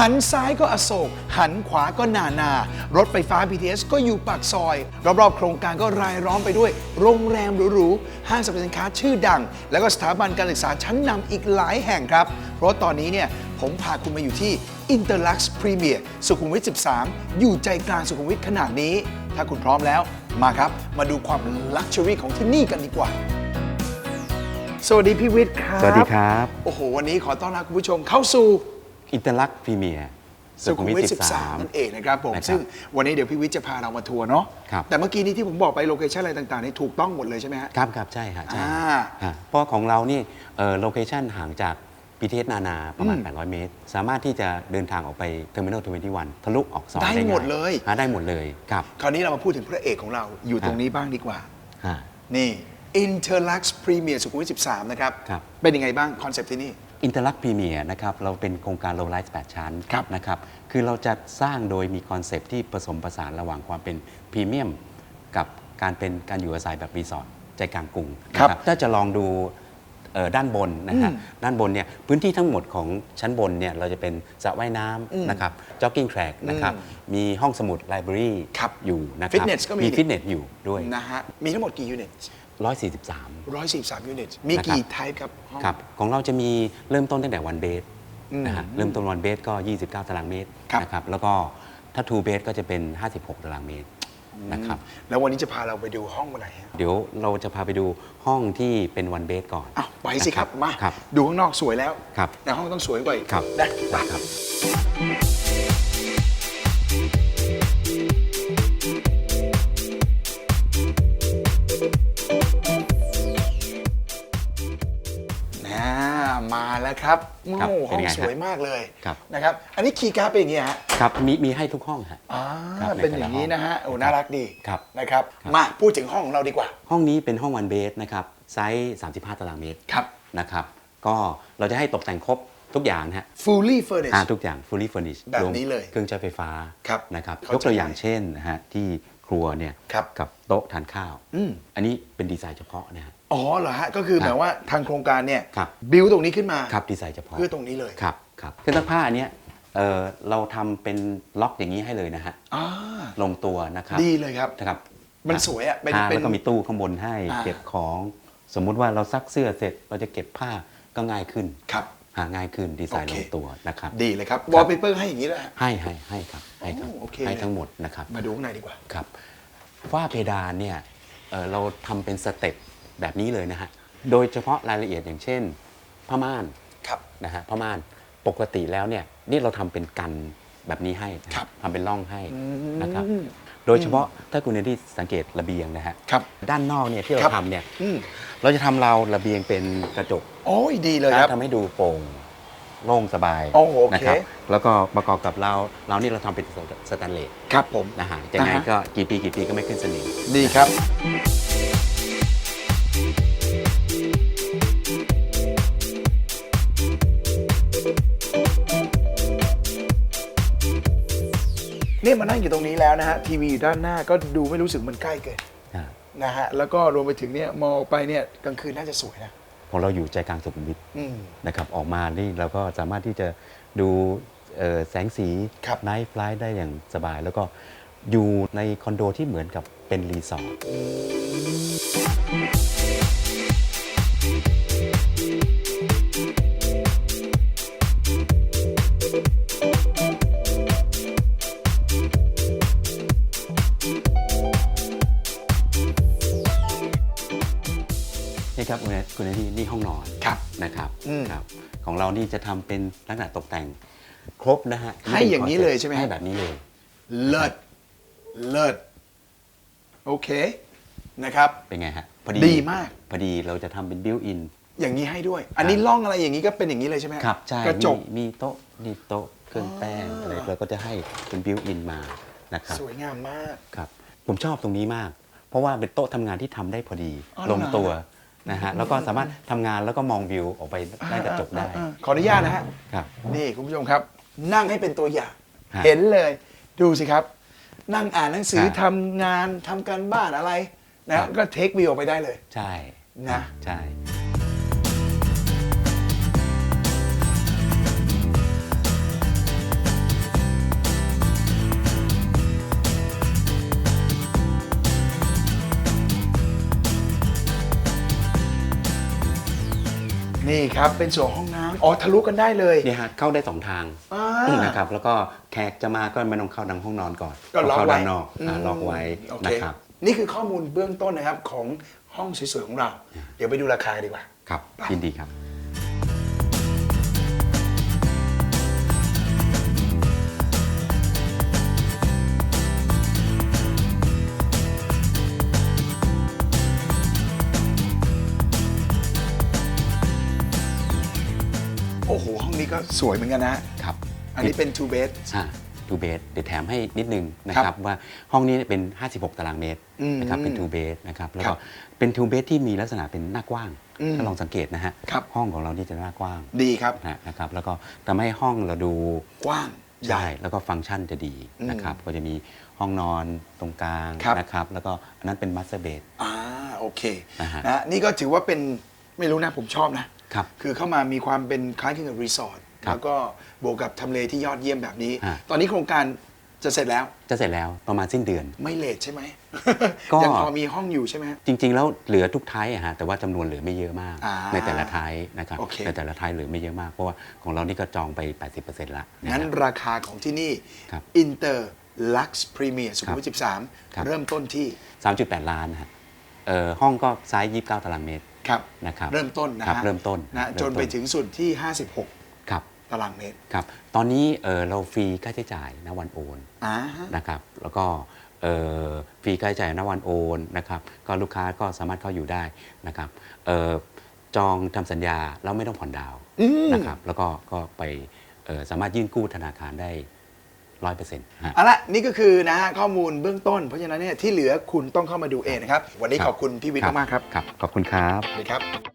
หันซ้ายก็อโศก หันขวาก็นานา รถไฟฟ้า BTS ก็อยู่ปากซอย รอบๆ โครงการก็รายล้อมไปด้วย โรงแรมหรูๆ ห้างสรรพสินค้าชื่อดัง แล้วก็สถาบันการศึกษาชั้นนำอีกหลายแห่งครับ เพราะว่าตอนนี้เนี่ยผมพาคุณมาอยู่ที่ Interlux Premier สุขุมวิท 13 อยู่ใจกลางสุขุมวิทขนาดนี้ ถ้าคุณพร้อมแล้วมาครับ มาดูความลักชัวรี่ของที่นี่กันดีกว่า สวัสดีพี่วิทย์ครับ สวัสดีครับ โอ้โห วันนี้ขอต้อนรับคุณผู้ชมเข้าสู่ อินเตอร์ลักพรีเมียร์สุขุมวิท13 นั่นเองนะครับผม นะครับซึ่งวันนี้เดี๋ยวพี่วิทย์จะพาเรามาทัวร์เนาะ ครับ แต่เมื่อกี้นี้ที่ผมบอกไปโลเคชั่นอะไรต่างๆนี่ถูกต้องหมดเลยใช่ไหมฮะ ครับครับใช่ฮะใช่อ่าฮะเพราะของเรานี่โลเคชันห่างจาก BTS นานาประมาณ อืม800 เมตร สามารถที่จะเดินทางออกไปเทอร์มินอล21ทะลุออกซอยได้ได้หมดง่าเลย ฮะได้หมดเลยครับคราวนี้เรามาพูดถึงพระเอกของเราอยู่ตรงนี้บ้างดีกว่า ฮะ นี่ Interlux Premier สุขุมวิท13 นะครับ ครับ เป็นยังไงบ้างคอนเซปต์ที่นี่ อินเตอร์ลักพรีเมียร์นะครับเราเป็นโครงการโลไลท์8ชั้นครับนะครับคือเราจะสร้างโดยมีคอนเซปต์ที่ผสมผสานระหว่างความเป็นพรีเมียมกับการเป็นการอยู่อาศัยแบบรีสอร์ทใจกลางกรุงนะครับถ้าจะลองดูเอ่อด้านบนนะฮะอืมด้านบนเนี่ยพื้นที่ทั้งหมดของชั้นบนเนี่ยเราจะเป็นสระว่ายน้อืมำนะครับจ็อกกิ้งแทร็กนะครับอืมมีห้องสมุดไลบรารีครับอยู่นะครับ Fitness ก็มีมีฟิตเนสอยู่ด้วยนะฮะมีทั้งหมดกี่ยูนิต 143 143 ยูนิต มีกี่นะครับไทป์ครับห้อง ครับของเราจะมีเริ่มต้นตั้งแต่วันเบสอืมนะฮะเริ่มต้นวันเบสก็ 29 ตารางเมตรครับ นะครับแล้วก็ถ้าทูเบสก็จะเป็น 56 ตารางเมตรนะครับแล้ววันนี้จะพาเราไปดูห้องวันไหนฮะเดี๋ยวเราจะพาไปดูห้องที่เป็นวันเบสก่อนอ้าวไปสิครับ นะมา ครับ ดูข้างนอกสวยแล้ว ครับในห้องต้องสวยกว่าอีกครับ นะไปครับ ครับโอ้ครับโหห้องเป็นไงฮะสวยมากเลยครับ นะครับ อันนี้คีย์การ์ดเป็นอย่างนี้ฮะครับมีมีให้ทุกห้องฮะ อ่าครับในเป็นอย่างนี้นะฮะโอ้น่ารักดีครับนะครับ ครับ มาพูดถึงห้องของเราดีกว่า ห้องนี้เป็นห้องวันเบสนะครับไซส์35 ตารางเมตรครับ นะครับก็เราจะให้ตกแต่งครบทุกอย่างนะฮะ fully furnished อ่าทุกอย่าง fully furnished แบบนี้เลยรวมเครื่องใช้ไฟฟ้าครับนะครับเข้ายกตัวอย่างใจเช่นนะฮะที่ครัวเนี่ยครับ กับโต๊ะทานข้าว อืม อันนี้เป็นดีไซน์เฉพาะนะฮะ อ๋อเหรอฮะ ก็คือครับแบบว่าทางโครงการเนี่ยครับ บิวตรงนี้ขึ้นมาครับดีไซน์เฉพาะเพื่อตรงนี้เลยครับครับเครื่องซักผ้าอันเนี้ยเอ่อเราทำเป็นล็อกอย่างนี้ให้เลยนะฮะอ่าลงตัวนะครับดีเลยครับ นะครับมันสวยอะเป็นอ่าเป็น แล้วก็มีตู้ข้างบนให้อ่า เก็บของ สมมุติว่าเราซักเสื้อเสร็จเราจะเก็บผ้าก็ง่ายขึ้นครับ หาง่ายขึ้นดีไซน์โอลเค งตัวนะครับ ดีเลยครับวอลเปเปอร์ให้อย่างนี้เลยฮะ ให้ให้ให้ครับให้ครับโอ้โอเค ให้เลยทั้งหมดนะครับมาดูข้างในดีกว่า ครับฝ้าเพดานเนี่ยเอ่อเราทำเป็นสเต็ป แบบนี้เลยนะฮะ โดยเฉพาะรายละเอียดอย่างเช่นผ้าม่านครับ นะฮะผ้าม่านปกติแล้วเนี่ยนี่เราทำเป็นกันแบบนี้ให้นะครับ ทำเป็นร่องให้ นะครับอืมโดยเฉพาะถ้าคุณเนที่สังเกตระเบียงนะฮะครับ ด้านนอกเนี่ยที่เราครับ ทำเนี่ยอืมเราจะทำราวระเบียงเป็นกระจกโอ้ยดีเลยครับ ทำให้ดูโปร่งโล่งสบายโอ้โอเค นะครับแล้วก็ประกอบกับเราเรานี่เราทำเป็นสแตนเลสครับผม นะฮะยังไงอ่าฮะ ก็กี่ปีกี่ปีก็ไม่ขึ้นสนิม ดีครับ เนี่ยมานั่งอยู่ตรงนี้แล้วนะฮะทีวีอยู่ด้านหน้าก็ดูไม่รู้สึกมันใกล้เกินอ่านะฮะแล้วก็รวมไปถึงเนี่ยมองออกไปเนี่ยกลางคืนน่าจะสวยนะของเราอยู่ใจกลางสุขุมวิทอืม นะครับออกมานี่เราก็สามารถที่จะดูเอ่อแสงสีครับ ไนท์ฟลายได้อย่างสบาย แล้วก็อยู่ในคอนโดที่เหมือนกับเป็นรีสอร์ท ครับคุณเนคุณเนที่นี่ห้องนอนครับนะครับอืม ครับ ของเรานี่จะทำเป็นลักษณะตกแต่งครบนะฮะให้อย่างนี้เลยใช่ไหมฮะ ให้แบบนี้เลย เลิศ เลิศ โอเค นะครับ เป็นไงฮะพอดีมาก พอดีเราจะทำเป็นบิวอิน อย่างนี้ให้ด้วย อันนี้ล่องอะไรอย่างนี้ก็เป็นอย่างนี้เลยใช่ไหมฮะครับใช่กระจก มีมีโต๊ะนี่โต๊ะเครื่องแป้งอะไรเราก็จะให้เป็นบิวอินมานะครับสวยงามมาก ครับ ผมชอบตรงนี้มาก เพราะว่าเป็นโต๊ะทำงานที่ทำได้พอดี อ๋อลงตัวเหรอ นะฮะแล้วก็สามารถทำงานแล้วก็มองวิวออกไปได้กระจกได้อ่าอ่าอ่าขออนุญาตนะฮะ ครับนี่คุณผู้ชมครับ นั่งให้เป็นตัวอย่าง ฮะ เห็นเลยดูสิครับ นั่งอ่านหนังสือฮะทำงานทำการบ้านอะไรครันะบ ก็เทควิวออกไปได้เลย ใช่นะ ใช่ ครับ เป็นส่วนห้องน้ำอ๋อทะลุกันได้เลยเนี่ยฮะเข้าได้สองทางอ่า นะครับแล้วก็แขกจะมาก็ไม่ต้องเข้าดังห้องนอนก่อนก็ล็อกเข้าไว้ด้านนอกอ่าล็อกไว้โอเคนะครับนี่คือข้อมูลเบื้องต้นนะครับของห้องสวยๆของเรา เดี๋ยวไปดูราคาดีกว่า ครับไปยินดีครับ โอ้โห ห้องนี้ก็สวยเหมือนกันนะ ครับอันนี้เป็น two bed อ่าทูเบสเดี๋ยวแถมให้นิดนึงนะครัครับบว่าห้องนี้เป็น 56 ตารางเมตรอืมนะครับเป็นทูเบสนะครับแล้วครัก็บเป็นทูเบสที่มีลักษณะเป็นหน้ากว้างอืมถ้าลองสังเกตนะฮะครับ ห้องของเรานี่จะหน้ากว้างดีครับ นะนะครับแล้วก็ทำให้ห้องเราดูกว้างใหญ่ใช่แล้วก็ฟังก์ชันจะดีอืมนะครับก็จะมีห้องนอนตรงกลางครับ นะครับแล้วก็อันนั้นเป็นมาสเตอร์เบด อ่าโอเคนะฮะ นะนี่ก็ถือว่าเป็นไม่รู้นะผมชอบนะ ครับ คือเข้ามามีความเป็นคล้ายคลึงกับรีสอร์ทครับแล้วก็บวกกับทำเลที่ยอดเยี่ยมแบบนี้ ฮะ ตอนนี้โครงการจะเสร็จแล้วจะเสร็จแล้วประมาณสิ้นเดือน ไม่เลทใช่ไหม ก็ ยังพอมีห้องอยู่ใช่ไหมฮะ จริง ๆ แล้วเหลือทุกท้ายอะฮะแต่ว่าจำนวนเหลือไม่เยอะมาก อ่าในแต่ละท้ายนะครับโอเค ในแต่ละท้ายเหลือไม่เยอะมากเพราะว่าของเรานี่ก็จองไป 80%ละะงั้นครับราคาของที่นี่ ครับอินเตอร์ลักซ์พรีเมียร์สุขุมวิทครับ13เริ่มต้นที่ 3.8 ล้านนะฮะเอ่อห้องก็ไซส์29 ตารางเมตร ครับนะครับเริ่มต้นนะครัฮะบเริ่มต้นนะเริ่มจต้นนไปถึงสุดที่ 56 ครับตารางเมตรครับตอนนี้เอ่อเราฟรีค่าใช้จ่ายณวันโอนอ่าฮะนะครับแล้วก็เอ่อฟรีค่าใช้จ่ายณวันโอนนะครับก็ลูกค้าก็สามารถเข้าอยู่ได้นะครับเอ่อจองทำสัญญาแล้วไม่ต้องผ่อนดาวน์อืมนะครับแล้วก็ก็ไปเอ่อสามารถยื่นกู้ธนาคารได้ ร้อยเปอร์เซ็นต์ เอาละนี่ก็คือนะฮะข้อมูลเบื้องต้น เพราะฉะนั้นเนี่ยที่เหลือคุณต้องเข้ามาดูเองนะครับ วันนี้ขอบคุณพี่วิทย์มากๆครับครับ ขอบคุณครับ สวัสดีครับ